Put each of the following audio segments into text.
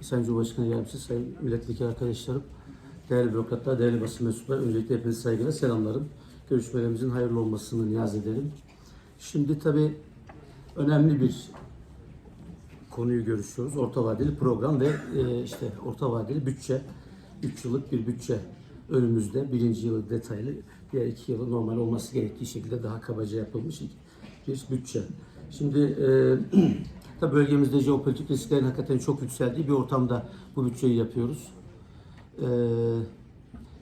Sayın Cumhurbaşkanı Yardımcısı, Sayın Milletvekili arkadaşlarım, değerli bürokratlar, değerli basın mensupları, öncelikle hepinize saygıyla selamlarım. Görüşmelerimizin hayırlı olmasını niyaz ederim. Şimdi tabii önemli bir konuyu görüşüyoruz. Orta vadeli program ve e, işte orta vadeli bütçe. 3 yıllık bir bütçe önümüzde. Birinci yılı detaylı, diğer iki yılı normal olması gerektiği şekilde daha kabaca yapılmış bir bütçe. Şimdi e, tabii bölgemizde jeopolitik risklerin hakikaten çok yükseldiği bir ortamda bu bütçeyi yapıyoruz. E,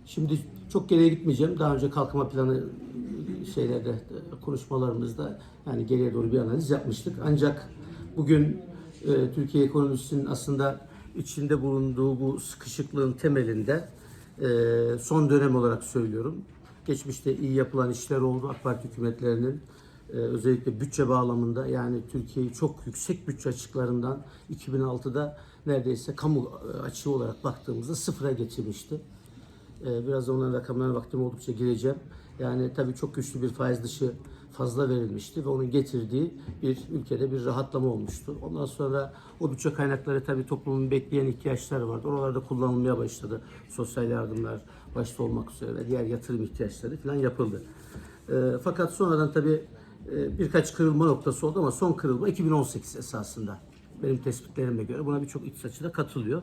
şimdi çok geriye gitmeyeceğim. Daha önce kalkınma planı şeylerde konuşmalarımızda yani geriye doğru bir analiz yapmıştık. Ancak bugün e, Türkiye ekonomisinin aslında içinde bulunduğu bu sıkışıklığın temelinde e, son dönem olarak söylüyorum. Geçmişte iyi yapılan işler oldu AK Parti hükümetlerinin e, özellikle bütçe bağlamında yani Türkiye'yi çok yüksek bütçe açıklarından 2006'da neredeyse kamu açığı olarak baktığımızda sıfıra getirmişti. Ee, Biraz onların rakamlarına vaktim oldukça gireceğim. Yani tabii çok güçlü bir faiz dışı fazla verilmişti ve onun getirdiği bir ülkede bir rahatlama olmuştu. Ondan sonra o bütçe kaynakları tabii toplumun bekleyen ihtiyaçları vardı. Oralarda kullanılmaya başladı. Sosyal yardımlar başta olmak üzere diğer yatırım ihtiyaçları falan yapıldı. Ee, Fakat sonradan tabii e, birkaç kırılma noktası oldu ama son kırılma 2018 esasında. Benim tespitlerime göre buna birçok iktisatçı da katılıyor.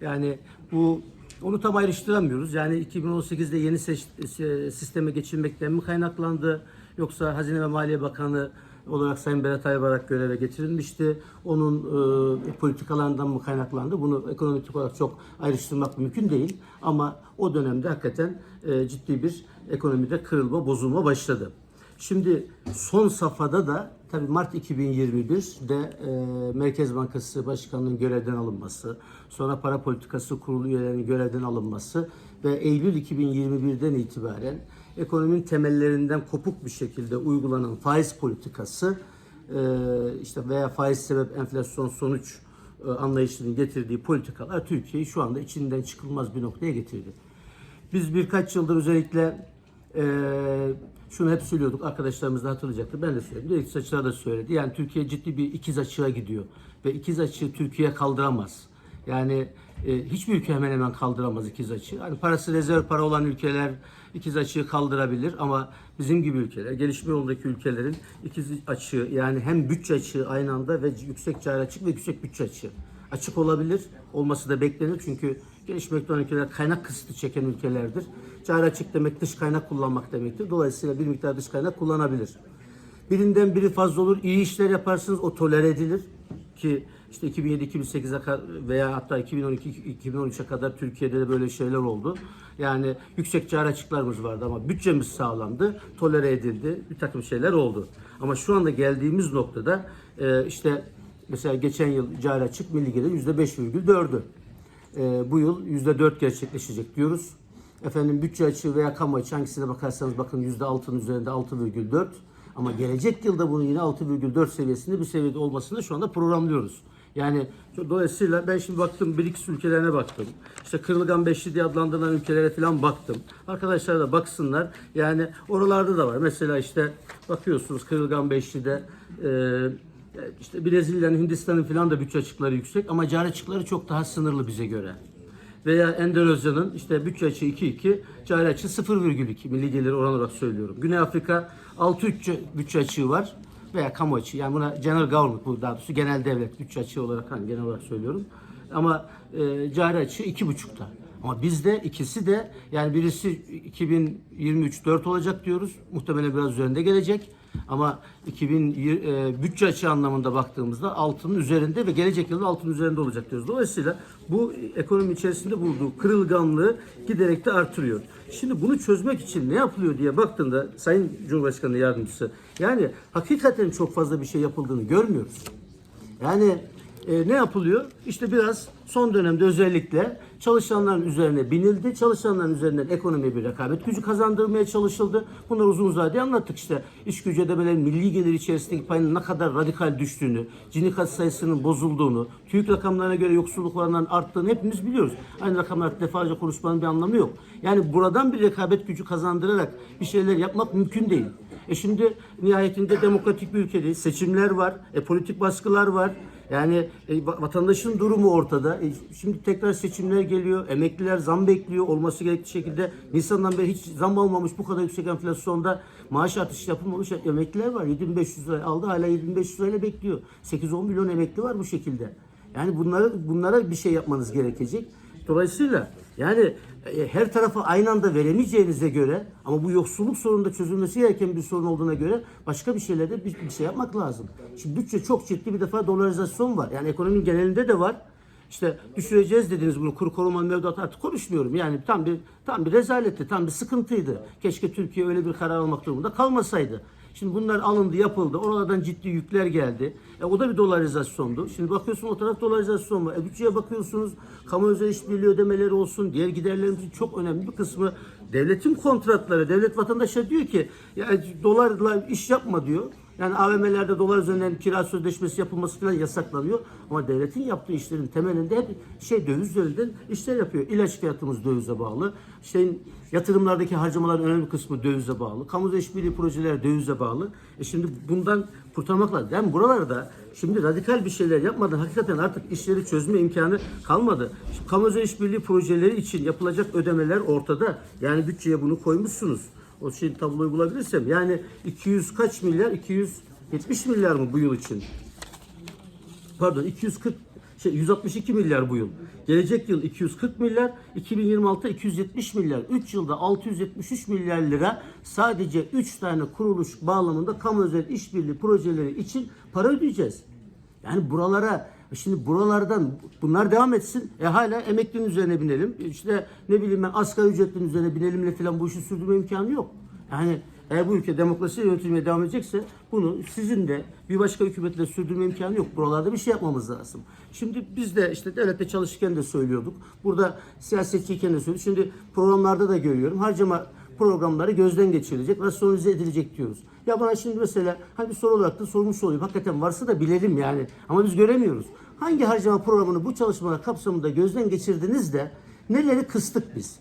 Yani bu onu tam ayrıştıramıyoruz. Yani 2018'de yeni sisteme geçilmekten mi kaynaklandı yoksa Hazine ve Maliye Bakanı olarak Sayın Berat Aybarak göreve getirilmişti. Onun e, politikalarından mı kaynaklandı? Bunu ekonomik olarak çok ayrıştırmak mümkün değil. Ama o dönemde hakikaten e, ciddi bir ekonomide kırılma, bozulma başladı. Şimdi son safhada da tabii Mart 2021'de e, Merkez Bankası Başkanı'nın görevden alınması, sonra Para Politikası Kurulu üyelerinin görevden alınması ve Eylül 2021'den itibaren ekonominin temellerinden kopuk bir şekilde uygulanan faiz politikası e, işte veya faiz sebep enflasyon sonuç e, anlayışının getirdiği politikalar Türkiye'yi şu anda içinden çıkılmaz bir noktaya getirdi. Biz birkaç yıldır özellikle eee şunu hep söylüyorduk, arkadaşlarımız da hatırlayacaktır. Ben de söyledim, diğer iktisatçılar da söyledi. Yani Türkiye ciddi bir ikiz açığa gidiyor. Ve ikiz açığı Türkiye kaldıramaz. Yani e, hiçbir ülke hemen hemen kaldıramaz ikiz açığı. Hani parası rezerv para olan ülkeler ikiz açığı kaldırabilir ama bizim gibi ülkeler, gelişme yolundaki ülkelerin ikiz açığı yani hem bütçe açığı aynı anda ve yüksek cari açık ve yüksek bütçe açığı açık olabilir. Olması da beklenir çünkü gelişmekte olan ülkeler kaynak kısıtı çeken ülkelerdir. Cari açık demek dış kaynak kullanmak demektir. Dolayısıyla bir miktar dış kaynak kullanabilir. Birinden biri fazla olur, iyi işler yaparsınız, o tolere edilir. Ki işte 2007-2008'e kadar veya hatta 2012-2013'e kadar Türkiye'de de böyle şeyler oldu. Yani yüksek cari açıklarımız vardı ama bütçemiz sağlandı, tolere edildi, bir takım şeyler oldu. Ama şu anda geldiğimiz noktada e, işte mesela geçen yıl cari açık milli gelir %5,4'ü. E, bu yıl %4 gerçekleşecek diyoruz. Efendim bütçe açığı veya kamu açığı hangisine bakarsanız bakın %6'nın üzerinde 6,4. Ama gelecek yılda bunun yine 6,4 seviyesinde bir seviyede olmasını şu anda programlıyoruz. Yani dolayısıyla ben şimdi baktım BRICS ülkelerine baktım. İşte kırılgan beşli diye adlandırılan ülkelere falan baktım. Arkadaşlar da baksınlar. Yani oralarda da var. Mesela işte bakıyorsunuz kırılgan beşlide e, işte Brezilya'nın, Hindistan'ın falan da bütçe açıkları yüksek ama cari açıkları çok daha sınırlı bize göre veya Endonezya'nın işte bütçe açığı 2.2, cari açığı 0,2 milli gelir oran olarak söylüyorum. Güney Afrika 6.3 bütçe açığı var veya kamu açığı. Yani buna general government bu daha doğrusu genel devlet bütçe açığı olarak hani genel olarak söylüyorum. Ama e, cari açığı 2.5'ta. Ama bizde ikisi de yani birisi 2023 4 olacak diyoruz. Muhtemelen biraz üzerinde gelecek. Ama 2020 e, bütçe açığı anlamında baktığımızda altının üzerinde ve gelecek yılda altının üzerinde olacak diyoruz. Dolayısıyla bu ekonomi içerisinde bulduğu kırılganlığı giderek de artırıyor. Şimdi bunu çözmek için ne yapılıyor diye baktığında Sayın Cumhurbaşkanı Yardımcısı yani hakikaten çok fazla bir şey yapıldığını görmüyoruz. Yani e, ne yapılıyor? İşte biraz son dönemde özellikle çalışanların üzerine binildi. Çalışanların üzerinden ekonomiye bir rekabet gücü kazandırmaya çalışıldı. Bunları uzun uzadıya anlattık işte. İş gücü ödemelerin milli gelir içerisindeki payının ne kadar radikal düştüğünü, Gini kat sayısının bozulduğunu, TÜİK rakamlarına göre yoksulluk oranlarının arttığını hepimiz biliyoruz. Aynı rakamlar defalarca konuşmanın bir anlamı yok. Yani buradan bir rekabet gücü kazandırarak bir şeyler yapmak mümkün değil. E şimdi nihayetinde demokratik bir ülkedeyiz. Seçimler var, e, politik baskılar var. Yani e, va- vatandaşın durumu ortada. E, şimdi tekrar seçimler geliyor. Emekliler zam bekliyor. Olması gerektiği şekilde Nisan'dan beri hiç zam almamış bu kadar yüksek enflasyonda maaş artışı yapılmamış emekliler var. 7500 lira aldı hala 7500 lirayla bekliyor. 8-10 milyon emekli var bu şekilde. Yani bunlara bunlara bir şey yapmanız gerekecek. Dolayısıyla yani e, her tarafa aynı anda veremeyeceğinize göre ama bu yoksulluk sorununda çözülmesi gereken bir sorun olduğuna göre başka bir şeylerde bir, bir şey yapmak lazım. Şimdi bütçe çok ciddi bir defa dolarizasyon var. Yani ekonominin genelinde de var. İşte düşüreceğiz dediniz bunu kur koruma mevduat artık konuşmuyorum. Yani tam bir tam bir rezaletti, tam bir sıkıntıydı. Keşke Türkiye öyle bir karar almak durumunda kalmasaydı. Şimdi bunlar alındı, yapıldı. Oralardan ciddi yükler geldi. E, o da bir dolarizasyondu. Şimdi bakıyorsun o taraf dolarizasyon var. E, bütçeye bakıyorsunuz kamu özel işbirliği ödemeleri olsun, diğer giderlerimizin çok önemli bir kısmı devletin kontratları. Devlet vatandaşa diyor ki ya dolarla iş yapma diyor. Yani AVM'lerde dolar üzerinden kira sözleşmesi yapılması falan yasaklanıyor. Ama devletin yaptığı işlerin temelinde hep şey döviz üzerinden işler yapıyor. İlaç fiyatımız dövize bağlı. İşte yatırımlardaki harcamaların önemli kısmı dövize bağlı. Kamu işbirliği projeleri dövize bağlı. E şimdi bundan kurtarmak lazım. Yani buralarda şimdi radikal bir şeyler yapmadan hakikaten artık işleri çözme imkanı kalmadı. Şimdi kamu işbirliği projeleri için yapılacak ödemeler ortada. Yani bütçeye bunu koymuşsunuz o şey tabloyu bulabilirsem yani 200 kaç milyar 270 milyar mı bu yıl için? Pardon 240 şey 162 milyar bu yıl. Gelecek yıl 240 milyar, 2026 270 milyar. 3 yılda 673 milyar lira sadece 3 tane kuruluş bağlamında kamu özel işbirliği projeleri için para ödeyeceğiz. Yani buralara şimdi buralardan bunlar devam etsin. E hala emeklinin üzerine binelim. İşte ne bileyim ben asgari ücretin üzerine binelimle falan bu işi sürdürme imkanı yok. Yani eğer bu ülke demokrasiyle yönetilmeye devam edecekse bunu sizin de bir başka hükümetle sürdürme imkanı yok. Buralarda bir şey yapmamız lazım. Şimdi biz de işte devlette çalışırken de söylüyorduk. Burada siyasetçiyken de söylüyoruz. Şimdi programlarda da görüyorum. Harcama programları gözden geçirilecek, rasyonize edilecek diyoruz. Ya bana şimdi mesela hani bir soru olarak da sormuş olayım. Hakikaten varsa da bilelim yani. Ama biz göremiyoruz. Hangi harcama programını bu çalışmalar kapsamında gözden geçirdiniz de neleri kıstık biz?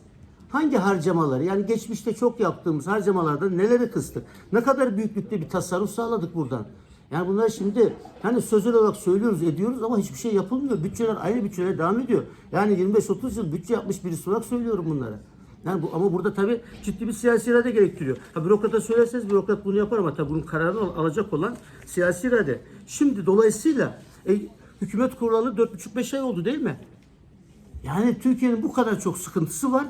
Hangi harcamaları yani geçmişte çok yaptığımız harcamalarda neleri kıstık? Ne kadar büyüklükte bir tasarruf sağladık buradan? Yani bunlar şimdi hani sözel olarak söylüyoruz ediyoruz ama hiçbir şey yapılmıyor. Bütçeler aynı bütçelere devam ediyor. Yani 25-30 yıl bütçe yapmış birisi olarak söylüyorum bunları. Yani bu, ama burada tabii ciddi bir siyasi irade gerektiriyor. Ha, bürokrata söylerseniz bürokrat bunu yapar ama tabii bunun kararını al- alacak olan siyasi irade. Şimdi dolayısıyla e, hükümet kurulalı 4,5-5 ay oldu değil mi? Yani Türkiye'nin bu kadar çok sıkıntısı var.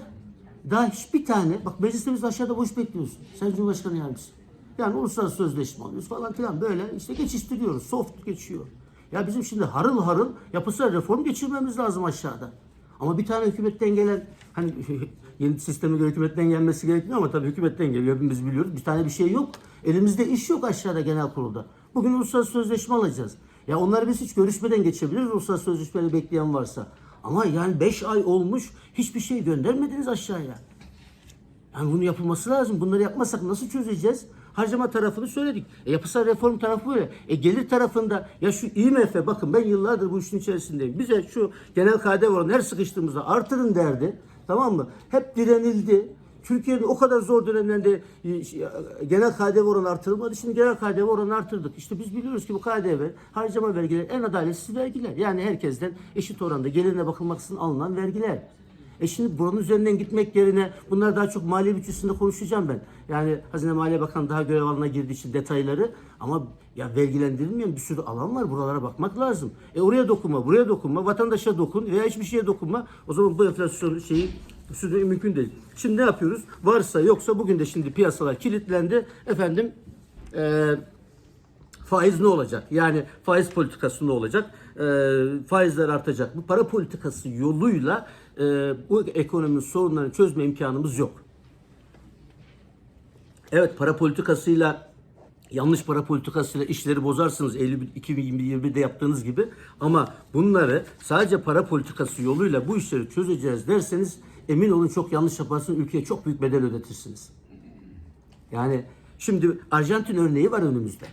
Daha hiçbir tane, bak mecliste biz aşağıda boş bekliyorsun. Sen Cumhurbaşkanı yardımcısın. Yani uluslararası sözleşme alıyoruz falan filan böyle işte geçiştiriyoruz. Soft geçiyor. Ya bizim şimdi harıl harıl yapısal reform geçirmemiz lazım aşağıda. Ama bir tane hükümetten gelen hani yeni sisteme göre hükümetten gelmesi gerekmiyor ama tabii hükümetten geliyor hepimiz biliyoruz. Bir tane bir şey yok. Elimizde iş yok aşağıda genel kurulda. Bugün uluslararası sözleşme alacağız. Ya onları biz hiç görüşmeden geçebiliriz uluslararası sözleşmeleri bekleyen varsa. Ama yani 5 ay olmuş hiçbir şey göndermediniz aşağıya. Yani bunun yapılması lazım. Bunları yapmasak nasıl çözeceğiz? Harcama tarafını söyledik. E, yapısal reform tarafı böyle. E, gelir tarafında ya şu IMF bakın ben yıllardır bu işin içerisindeyim. Bize şu genel KDV oranı her sıkıştığımızda artırın derdi. Tamam mı? Hep direnildi. Türkiye'nin o kadar zor dönemlerinde e, e, genel KDV oranı artırılmadı. Şimdi genel KDV oranı artırdık. İşte biz biliyoruz ki bu KDV, harcama vergileri en adaletsiz vergiler. Yani herkesten eşit oranda gelirine bakılmaksızın alınan vergiler. E şimdi buranın üzerinden gitmek yerine bunlar daha çok maliye bütçesinde konuşacağım ben. Yani Hazine Maliye Bakanı daha görev alanına girdiği için detayları ama ya vergilendirilmeyen bir sürü alan var. Buralara bakmak lazım. E oraya dokunma, buraya dokunma, vatandaşa dokun veya hiçbir şeye dokunma. O zaman bu enflasyon şeyi sürdürmek mümkün değil. Şimdi ne yapıyoruz? Varsa yoksa bugün de şimdi piyasalar kilitlendi. Efendim eee faiz ne olacak? Yani faiz politikası ne olacak? Ee, faizler artacak. Bu para politikası yoluyla e, bu ekonominin sorunlarını çözme imkanımız yok. Evet para politikasıyla yanlış para politikasıyla işleri bozarsınız Eylül 2021'de yaptığınız gibi ama bunları sadece para politikası yoluyla bu işleri çözeceğiz derseniz emin olun çok yanlış yaparsınız ülkeye çok büyük bedel ödetirsiniz. Yani şimdi Arjantin örneği var önümüzde.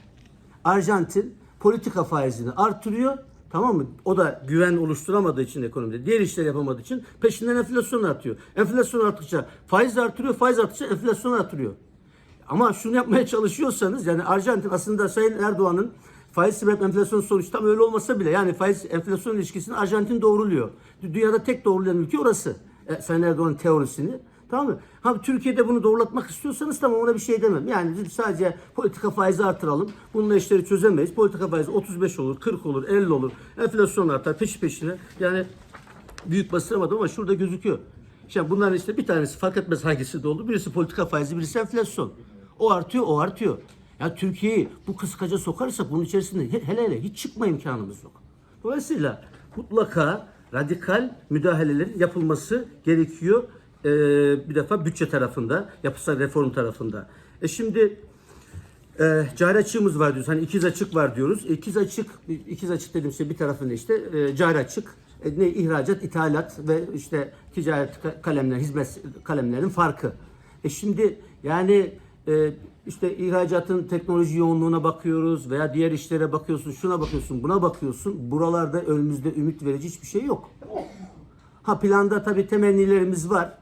Arjantin politika faizini artırıyor. Tamam mı? O da güven oluşturamadığı için ekonomide, diğer işler yapamadığı için peşinden enflasyon artıyor. Enflasyon arttıkça faiz artırıyor, faiz arttıkça enflasyon artırıyor. Ama şunu yapmaya çalışıyorsanız yani Arjantin aslında Sayın Erdoğan'ın faiz sebep enflasyon sonuç tam öyle olmasa bile yani faiz enflasyon ilişkisini Arjantin doğruluyor. Dü- Dünyada tek doğrulayan ülke orası. E, Sayın Erdoğan'ın teorisini. Tamam mı? Ha Türkiye'de bunu doğrulatmak istiyorsanız tamam ona bir şey demem. Yani sadece politika faizi artıralım. Bununla işleri çözemeyiz. Politika faizi 35 olur, 40 olur, 50 olur. Enflasyon artar peşi peşine. Yani büyük bastıramadım ama şurada gözüküyor. Şimdi bunların işte bir tanesi fark etmez hangisi de oldu. Birisi politika faizi, birisi enflasyon. O artıyor, o artıyor. Ya Türkiye'yi bu kıskaca sokarsak bunun içerisinde he- hele hele hiç çıkma imkanımız yok. Dolayısıyla mutlaka radikal müdahalelerin yapılması gerekiyor. Ee, bir defa bütçe tarafında, yapısal reform tarafında. E şimdi e, cari açığımız var diyoruz. Hani ikiz açık var diyoruz. İkiz açık, ikiz açık dediğim şey bir tarafında işte e, cari açık. E, ne ihracat, ithalat ve işte ticaret ka- kalemler, hizmet kalemlerin farkı. E şimdi yani e, işte ihracatın teknoloji yoğunluğuna bakıyoruz veya diğer işlere bakıyorsun, şuna bakıyorsun, buna bakıyorsun. Buralarda önümüzde ümit verici hiçbir şey yok. Ha planda tabii temennilerimiz var.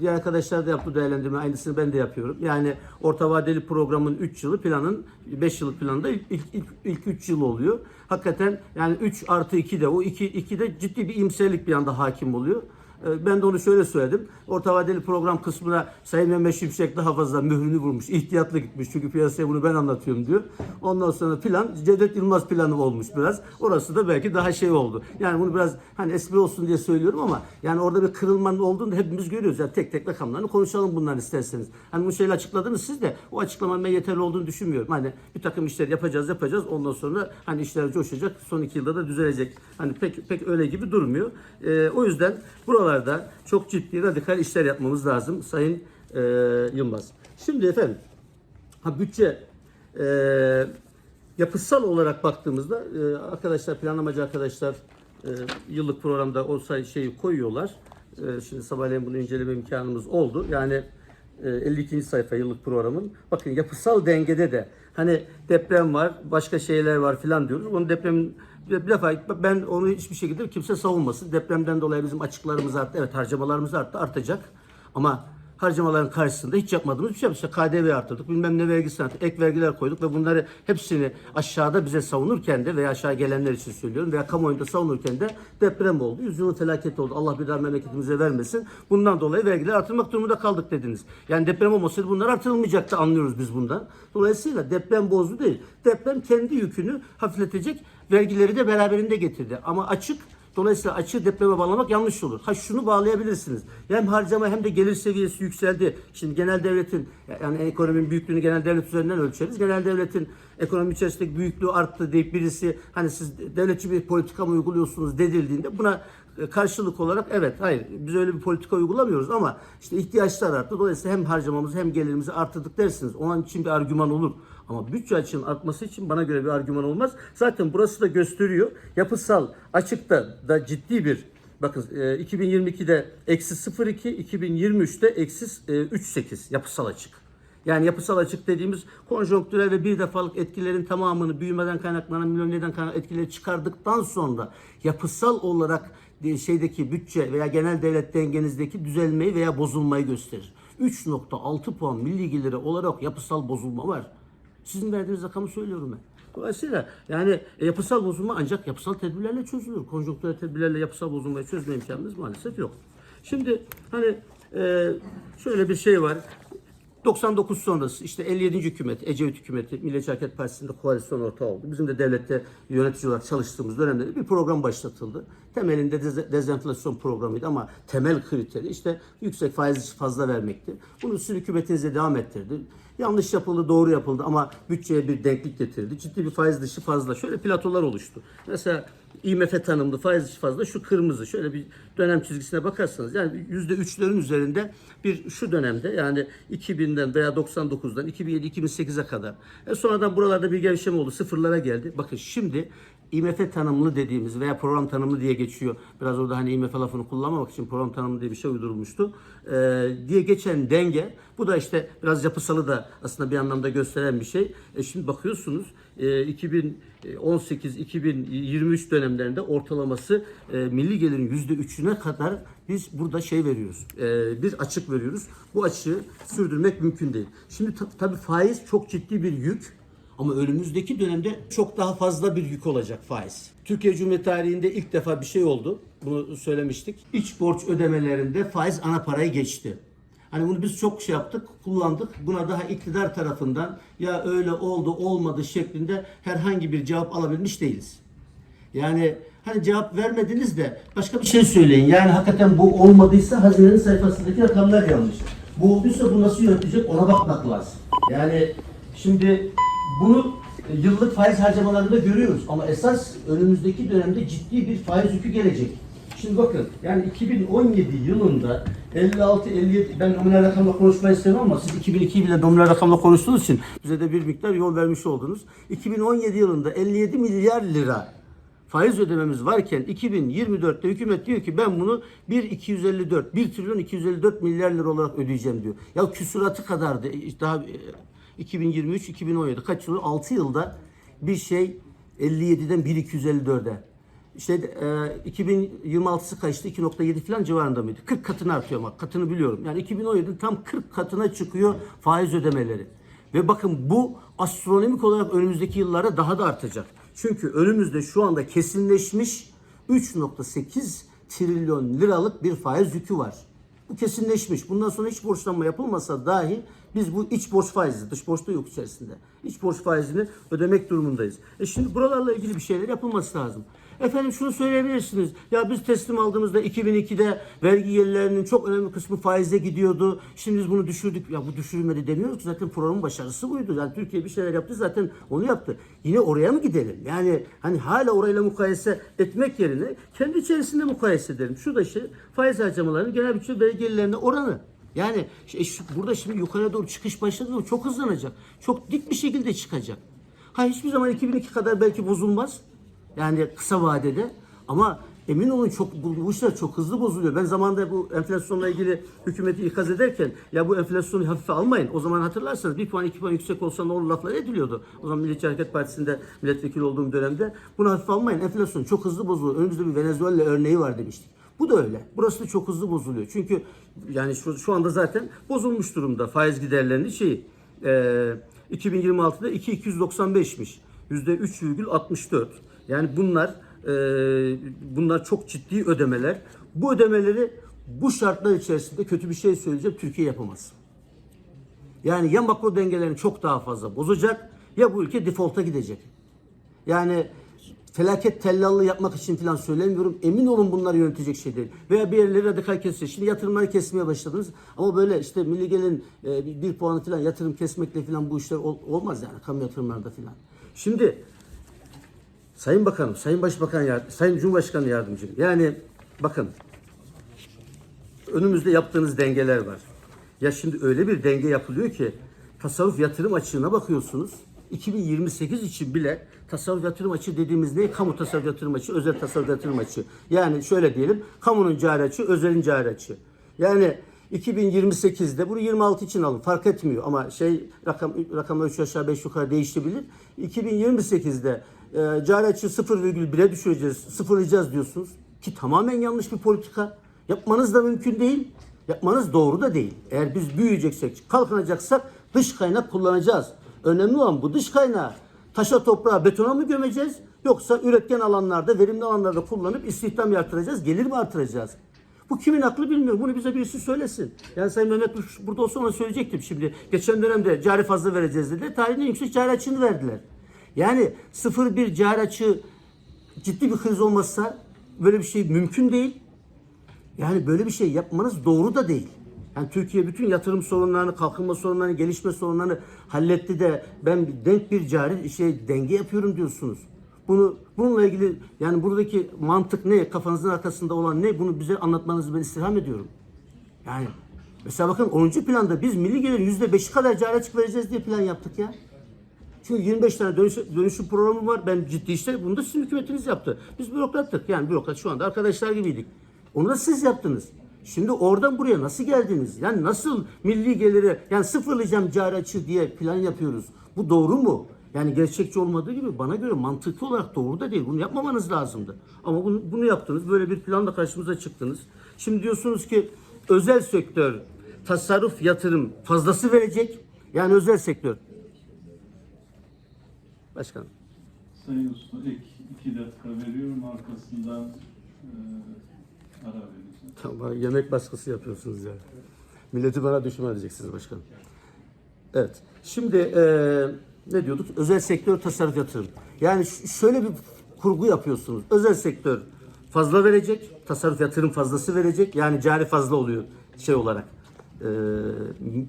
Diğer arkadaşlar da yaptı değerlendirme. Aynısını ben de yapıyorum. Yani orta vadeli programın 3 yılı planın 5 yıllık planda ilk, ilk, ilk, ilk 3 yıl oluyor. Hakikaten yani 3 artı 2 de o 2, 2 de ciddi bir imserlik bir anda hakim oluyor. Ee, Ben de onu şöyle söyledim. Orta vadeli program kısmına Sayın Mehmet Şimşek daha fazla mührünü vurmuş. İhtiyatlı gitmiş. Çünkü piyasaya bunu ben anlatıyorum diyor. Ondan sonra plan Cevdet Yılmaz planı olmuş biraz. Orası da belki daha şey oldu. Yani bunu biraz hani espri olsun diye söylüyorum ama yani orada bir kırılmanın olduğunu hepimiz görüyoruz. Yani tek tek rakamlarını konuşalım bunları isterseniz. Hani bu şeyle açıkladınız siz de o açıklamanın ben yeterli olduğunu düşünmüyorum. Hani bir takım işler yapacağız yapacağız ondan sonra hani işler coşacak son iki yılda da düzelecek. Hani pek pek öyle gibi durmuyor. Ee, o yüzden buralarda çok ciddi radikal işler yapmamız lazım Sayın e, Yılmaz. Şimdi efendim ha bütçe e, yapısal olarak baktığımızda e, arkadaşlar planlamacı arkadaşlar e, yıllık programda o şeyi koyuyorlar. E, şimdi sabahleyin bunu inceleme imkanımız oldu. Yani e, 52. sayfa yıllık programın. Bakın yapısal dengede de hani deprem var, başka şeyler var filan diyoruz. Onun depremin bir defa ben onu hiçbir şekilde kimse savunmasın. Depremden dolayı bizim açıklarımız arttı. Evet harcamalarımız arttı, artacak. Ama harcamaların karşısında hiç yapmadığımız bir şey yaptık. İşte KDV arttırdık, bilmem ne vergisi arttırdık, ek vergiler koyduk ve bunları hepsini aşağıda bize savunurken de veya aşağı gelenler için söylüyorum veya kamuoyunda savunurken de deprem oldu. Yüzyılın felaketi oldu. Allah bir daha memleketimize vermesin. Bundan dolayı vergiler artırmak durumunda kaldık dediniz. Yani deprem olmasaydı bunlar artırılmayacaktı anlıyoruz biz bundan. Dolayısıyla deprem bozdu değil. Deprem kendi yükünü hafifletecek vergileri de beraberinde getirdi. Ama açık Dolayısıyla açığı depreme bağlamak yanlış olur. Ha şunu bağlayabilirsiniz. Hem harcama hem de gelir seviyesi yükseldi. Şimdi genel devletin yani ekonominin büyüklüğünü genel devlet üzerinden ölçeriz. Genel devletin ekonomi içerisindeki büyüklüğü arttı deyip birisi hani siz devletçi bir politika mı uyguluyorsunuz dedildiğinde buna e, karşılık olarak evet hayır biz öyle bir politika uygulamıyoruz ama işte ihtiyaçlar arttı. Dolayısıyla hem harcamamızı hem gelirimizi arttırdık dersiniz. Onun için bir argüman olur. Ama bütçe açığının artması için bana göre bir argüman olmaz. Zaten burası da gösteriyor. Yapısal açıkta da ciddi bir bakın e, 2022'de eksi 0,2 2023'te eksi e, 3,8 yapısal açık. Yani yapısal açık dediğimiz konjonktürel ve bir defalık etkilerin tamamını büyümeden kaynaklanan milyonlerden kaynaklanan etkileri çıkardıktan sonra yapısal olarak de- şeydeki bütçe veya genel devlet dengenizdeki düzelmeyi veya bozulmayı gösterir. 3.6 puan milli geliri olarak yapısal bozulma var. Sizin verdiğiniz rakamı söylüyorum ben. Dolayısıyla yani e, yapısal bozulma ancak yapısal tedbirlerle çözülür. Konjonktürel tedbirlerle yapısal bozulmayı çözme imkanımız maalesef yok. Şimdi hani e, şöyle bir şey var. 99 sonrası işte 57. hükümet, Ecevit hükümeti, Milliyetçi Hareket Partisi'nde koalisyon ortağı oldu. Bizim de devlette yönetici olarak çalıştığımız dönemde de bir program başlatıldı. Temelinde deze- dezenflasyon programıydı ama temel kriteri işte yüksek faiz fazla vermekti. Bunu sizin hükümetinize devam ettirdi. Yanlış yapıldı, doğru yapıldı ama bütçeye bir denklik getirdi. Ciddi bir faiz dışı fazla. Şöyle platolar oluştu. Mesela IMF tanımlı faiz dışı fazla şu kırmızı. Şöyle bir dönem çizgisine bakarsanız yani yüzde üçlerin üzerinde bir şu dönemde yani 2000'den veya 99'dan 2007-2008'e kadar. E sonradan buralarda bir gevşeme oldu. Sıfırlara geldi. Bakın şimdi IMF tanımlı dediğimiz veya program tanımlı diye geçiyor. Biraz orada hani IMF lafını kullanmamak için program tanımlı diye bir şey uydurulmuştu. Ee, diye geçen denge bu da işte biraz yapısalı da aslında bir anlamda gösteren bir şey. E şimdi bakıyorsunuz e, 2018-2023 dönemlerinde ortalaması e, milli gelirin %3'üne kadar biz burada şey veriyoruz. e, bir açık veriyoruz. Bu açığı sürdürmek mümkün değil. Şimdi ta- tabii faiz çok ciddi bir yük. Ama önümüzdeki dönemde çok daha fazla bir yük olacak faiz. Türkiye Cumhuriyeti tarihinde ilk defa bir şey oldu. Bunu söylemiştik. İç borç ödemelerinde faiz ana parayı geçti. Hani bunu biz çok şey yaptık, kullandık. Buna daha iktidar tarafından ya öyle oldu, olmadı şeklinde herhangi bir cevap alabilmiş değiliz. Yani hani cevap vermediniz de başka bir şey söyleyin. Yani hakikaten bu olmadıysa hazinenin sayfasındaki rakamlar yanlış. Bu olduysa bu nasıl yönetecek ona bakmak lazım. Yani şimdi bunu e, yıllık faiz harcamalarında görüyoruz ama esas önümüzdeki dönemde ciddi bir faiz yükü gelecek. Şimdi bakın yani 2017 yılında 56 57 ben nominal rakamla konuşmayı istemem ama siz 2002 bile nominal rakamla konuştuğunuz için bize de bir miktar yol vermiş oldunuz. 2017 yılında 57 milyar lira faiz ödememiz varken 2024'te hükümet diyor ki ben bunu 1 254 1 trilyon 254 milyar lira olarak ödeyeceğim diyor. Ya küsuratı kadardı. İşte Daha e, 2023 2017 kaç yıl 6 yılda bir şey 57'den 1 254'e. İşte e, 2026'sı kaçtı? 2.7 falan civarında mıydı? 40 katını artıyor ama katını biliyorum. Yani 2017'de tam 40 katına çıkıyor faiz ödemeleri. Ve bakın bu astronomik olarak önümüzdeki yıllarda daha da artacak. Çünkü önümüzde şu anda kesinleşmiş 3.8 trilyon liralık bir faiz yükü var. Bu kesinleşmiş. Bundan sonra hiç borçlanma yapılmasa dahi biz bu iç borç faizi, dış borç da yok içerisinde. İç borç faizini ödemek durumundayız. E şimdi buralarla ilgili bir şeyler yapılması lazım. Efendim şunu söyleyebilirsiniz. Ya biz teslim aldığımızda 2002'de vergi gelirlerinin çok önemli kısmı faize gidiyordu. Şimdi biz bunu düşürdük. Ya bu düşürülmedi demiyoruz ki zaten programın başarısı buydu. Yani Türkiye bir şeyler yaptı zaten onu yaptı. Yine oraya mı gidelim? Yani hani hala orayla mukayese etmek yerine kendi içerisinde mukayese edelim. Şu da işte faiz harcamalarının genel bütçe vergi gelirlerine oranı. Yani şey, şu- burada şimdi yukarı doğru çıkış başladı ama çok hızlanacak. Çok dik bir şekilde çıkacak. Ha hiçbir zaman 2002 kadar belki bozulmaz. Yani kısa vadede ama emin olun çok bu, işler çok hızlı bozuluyor. Ben zamanında bu enflasyonla ilgili hükümeti ikaz ederken ya bu enflasyonu hafife almayın. O zaman hatırlarsanız bir puan iki puan yüksek olsa ne olur laflar ediliyordu. O zaman Milliyetçi Hareket Partisi'nde milletvekili olduğum dönemde bunu hafife almayın. Enflasyon çok hızlı bozuluyor. Önümüzde bir Venezuela örneği var demiştik. Bu da öyle. Burası da çok hızlı bozuluyor. Çünkü yani şu, şu anda zaten bozulmuş durumda faiz giderlerinin şeyi. Ee, 2026'da 2.295'miş. %3,64. Yani bunlar e, bunlar çok ciddi ödemeler. Bu ödemeleri bu şartlar içerisinde kötü bir şey söyleyeceğim Türkiye yapamaz. Yani ya makro dengelerini çok daha fazla bozacak ya bu ülke default'a gidecek. Yani felaket tellallığı yapmak için falan söylemiyorum. Emin olun bunları yönetecek şey değil. Veya bir yerleri radikal kesecek. Şimdi yatırımları kesmeye başladınız. Ama böyle işte milli gelin e, bir puanı falan yatırım kesmekle falan bu işler ol- olmaz yani kamu yatırımlarda falan. Şimdi Sayın Bakanım, Sayın Başbakan, Yard- Sayın Cumhurbaşkanı Yardımcım. Yani bakın önümüzde yaptığınız dengeler var. Ya şimdi öyle bir denge yapılıyor ki tasarruf yatırım açığına bakıyorsunuz. 2028 için bile tasarruf yatırım açığı dediğimiz ne? Kamu tasarruf yatırım açığı, özel tasarruf yatırım açığı. Yani şöyle diyelim, kamunun cari açığı, özelin cari açığı. Yani 2028'de bunu 26 için alın fark etmiyor ama şey rakam rakamlar 3 aşağı 5 yukarı değişebilir. 2028'de e, cari açığı 0,1'e düşüreceğiz, sıfırlayacağız diyorsunuz ki tamamen yanlış bir politika. Yapmanız da mümkün değil. Yapmanız doğru da değil. Eğer biz büyüyeceksek, kalkınacaksak dış kaynak kullanacağız. Önemli olan bu dış kaynağı taşa toprağa betona mı gömeceğiz yoksa üretken alanlarda, verimli alanlarda kullanıp istihdam artıracağız, gelir mi artıracağız? Bu kimin aklı bilmiyorum. Bunu bize birisi söylesin. Yani Sayın Mehmet burada olsa ona söyleyecektim şimdi. Geçen dönemde cari fazla vereceğiz dediler. Tarihin en yüksek cari açığını verdiler. Yani 0,1 cari açığı ciddi bir kriz olmazsa böyle bir şey mümkün değil. Yani böyle bir şey yapmanız doğru da değil. Yani Türkiye bütün yatırım sorunlarını, kalkınma sorunlarını, gelişme sorunlarını halletti de ben denk bir cari şey denge yapıyorum diyorsunuz. Bunu bununla ilgili yani buradaki mantık ne, kafanızın arkasında olan ne bunu bize anlatmanızı ben istirham ediyorum. Yani mesela bakın 10. planda biz milli gelirin %5'i kadar cari açık vereceğiz diye plan yaptık ya. Çünkü 25 tane dönüş, dönüşüm programı var. Ben ciddi işte bunu da sizin hükümetiniz yaptı. Biz bürokrattık. Yani bürokrat şu anda arkadaşlar gibiydik. Onu da siz yaptınız. Şimdi oradan buraya nasıl geldiniz? Yani nasıl milli geliri yani sıfırlayacağım cari açığı diye plan yapıyoruz. Bu doğru mu? Yani gerçekçi olmadığı gibi bana göre mantıklı olarak doğru da değil. Bunu yapmamanız lazımdı. Ama bunu, bunu yaptınız. Böyle bir planla karşımıza çıktınız. Şimdi diyorsunuz ki özel sektör tasarruf yatırım fazlası verecek. Yani özel sektör Başkanım. Sayın Usta ek iki dakika veriyorum arkasından e, ara vereceğim. Tamam, yemek baskısı yapıyorsunuz ya. Milleti bana düşman edeceksiniz başkanım. Evet. Şimdi eee, ne diyorduk? Özel sektör tasarruf yatırım. Yani şöyle bir kurgu yapıyorsunuz. Özel sektör fazla verecek, tasarruf yatırım fazlası verecek. Yani cari fazla oluyor şey olarak. eee,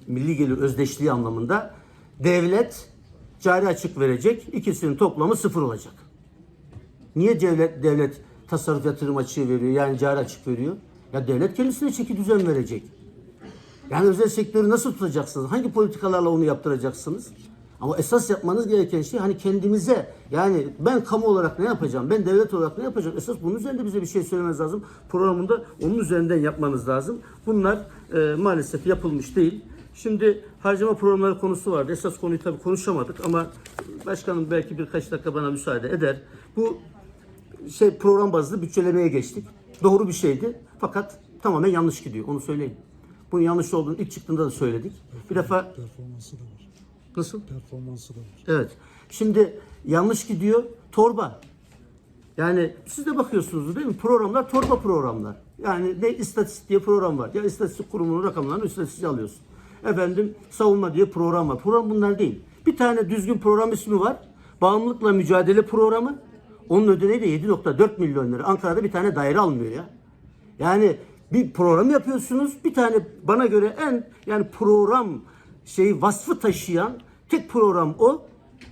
milli gelir özdeşliği anlamında. Devlet cari açık verecek. İkisinin toplamı sıfır olacak. Niye devlet devlet tasarruf yatırım açığı veriyor? Yani cari açık veriyor. Ya devlet kendisine çeki düzen verecek. Yani özel sektörü nasıl tutacaksınız? Hangi politikalarla onu yaptıracaksınız? Ama esas yapmanız gereken şey hani kendimize yani ben kamu olarak ne yapacağım? Ben devlet olarak ne yapacağım? Esas bunun üzerinde bize bir şey söylemeniz lazım. Programında onun üzerinden yapmanız lazım. Bunlar e, maalesef yapılmış değil. Şimdi harcama programları konusu vardı. Esas konuyu tabii konuşamadık ama başkanım belki birkaç dakika bana müsaade eder. Bu şey program bazlı bütçelemeye geçtik. Doğru bir şeydi. Fakat tamamen yanlış gidiyor. Onu söyleyeyim. Bunun yanlış olduğunu ilk çıktığında da söyledik. Bir defa Performansı da var. nasıl? Performansı da var. Evet. Şimdi yanlış gidiyor. Torba. Yani siz de bakıyorsunuz değil mi? Programlar torba programlar. Yani ne istatistik diye program var. Ya istatistik kurumunun rakamlarını istatistiği alıyorsun. Efendim savunma diye program var. Program bunlar değil. Bir tane düzgün program ismi var. Bağımlılıkla mücadele programı. Onun ödeneği de 7.4 milyon lira. Ankara'da bir tane daire almıyor ya. Yani bir program yapıyorsunuz. Bir tane bana göre en yani program şeyi vasfı taşıyan tek program o.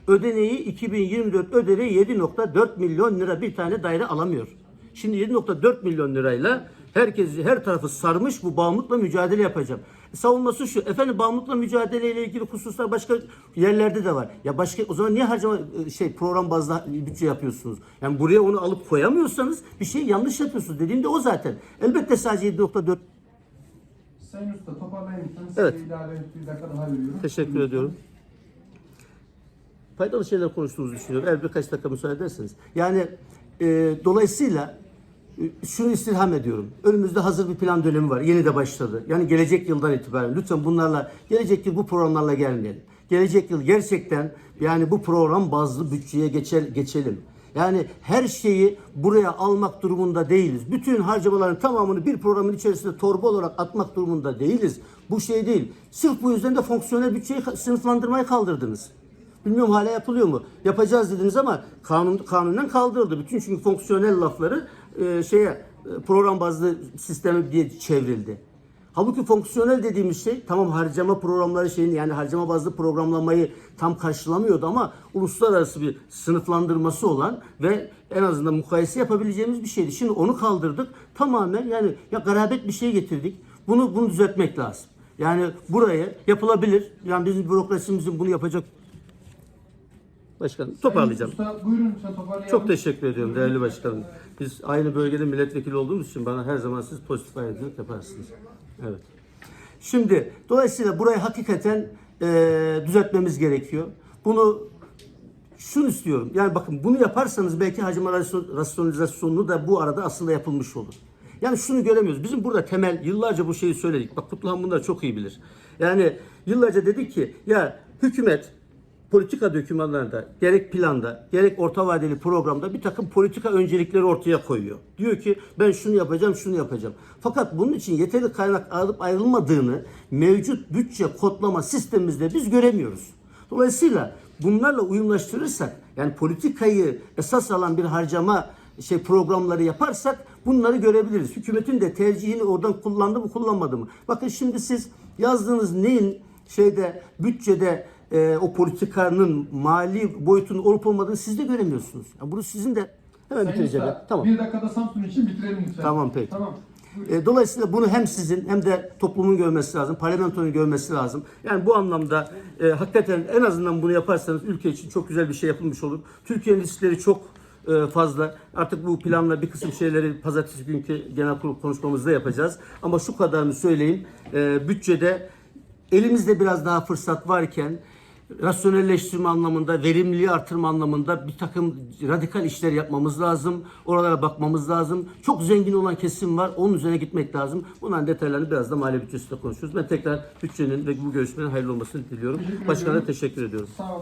Ödeneği 2024 ödeneği 7.4 milyon lira bir tane daire alamıyor. Şimdi 7.4 milyon lirayla herkesi her tarafı sarmış bu bağımlılıkla mücadele yapacağım. Savunması şu. Efendim bağımlılıkla mücadeleyle ilgili hususlar başka yerlerde de var. Ya başka o zaman niye harcama e, şey program bazlı bütçe yapıyorsunuz? Yani buraya onu alıp koyamıyorsanız bir şey yanlış yapıyorsunuz. Dediğim de o zaten. Elbette sadece 7.4 Sayın Usta toparlayın lütfen. Evet. Size ilave bir dakika daha veriyorum. Teşekkür ediyorum. Faydalı şeyler konuştuğumuzu düşünüyorum. Eğer birkaç dakika müsaade ederseniz. Yani e, dolayısıyla e, şunu istirham ediyorum. Önümüzde hazır bir plan dönemi var. Yeni de başladı. Yani gelecek yıldan itibaren lütfen bunlarla, gelecek yıl bu programlarla gelmeyelim. Gelecek yıl gerçekten yani bu program bazlı bütçeye geçer, geçelim. Yani her şeyi buraya almak durumunda değiliz. Bütün harcamaların tamamını bir programın içerisinde torba olarak atmak durumunda değiliz. Bu şey değil. Sırf bu yüzden de fonksiyonel bütçeyi sınıflandırmayı kaldırdınız. Bilmiyorum hala yapılıyor mu? Yapacağız dediniz ama kanun kanunen kaldırıldı. Bütün çünkü fonksiyonel lafları e, şeye e, program bazlı sisteme diye çevrildi. Halbuki fonksiyonel dediğimiz şey tamam harcama programları şeyin yani harcama bazlı programlamayı tam karşılamıyordu ama uluslararası bir sınıflandırması olan ve en azından mukayese yapabileceğimiz bir şeydi. Şimdi onu kaldırdık. Tamamen yani ya garabet bir şey getirdik. Bunu bunu düzeltmek lazım. Yani buraya yapılabilir. Yani bizim bürokrasimizin bunu yapacak Başkanım toparlayacağım. Usta buyurun. Çok teşekkür ediyorum değerli başkanım. Biz aynı bölgede milletvekili olduğumuz için bana her zaman siz pozitif ayrıcalık yaparsınız. Evet. Şimdi dolayısıyla burayı hakikaten eee, düzeltmemiz gerekiyor. Bunu şunu istiyorum. Yani bakın bunu yaparsanız belki harcama rasyon- rasyonalizasyonu da bu arada aslında yapılmış olur. Yani şunu göremiyoruz. Bizim burada temel yıllarca bu şeyi söyledik. Bak Kutluhan bunları çok iyi bilir. Yani yıllarca dedik ki ya hükümet politika dokümanlarında gerek planda gerek orta vadeli programda bir takım politika öncelikleri ortaya koyuyor. Diyor ki ben şunu yapacağım şunu yapacağım. Fakat bunun için yeterli kaynak alıp ayrılmadığını mevcut bütçe kodlama sistemimizde biz göremiyoruz. Dolayısıyla bunlarla uyumlaştırırsak yani politikayı esas alan bir harcama şey programları yaparsak bunları görebiliriz. Hükümetin de tercihini oradan kullandı mı kullanmadı mı? Bakın şimdi siz yazdığınız neyin şeyde bütçede e, o politikanın mali boyutunun olup olmadığını siz de göremiyorsunuz. Yani bunu sizin de hemen Sayın bitireceğim. Usta. Tamam. bir dakikada Samsun için bitirelim lütfen. Tamam, peki. Tamam. E, Dolayısıyla bunu hem sizin hem de toplumun görmesi lazım, parlamentonun görmesi lazım. Yani bu anlamda e, hakikaten en azından bunu yaparsanız ülke için çok güzel bir şey yapılmış olur. Türkiye'nin riskleri çok e, fazla. Artık bu planla bir kısım şeyleri pazartesi günkü genel kurul konuşmamızda yapacağız. Ama şu kadarını söyleyeyim. E, bütçede elimizde biraz daha fırsat varken rasyonelleştirme anlamında, verimliliği artırma anlamında bir takım radikal işler yapmamız lazım. Oralara bakmamız lazım. Çok zengin olan kesim var. Onun üzerine gitmek lazım. Bunların detaylarını biraz da mali bütçesinde konuşuruz. Ben tekrar bütçenin ve bu görüşmenin hayırlı olmasını diliyorum. Başkan'a teşekkür olun.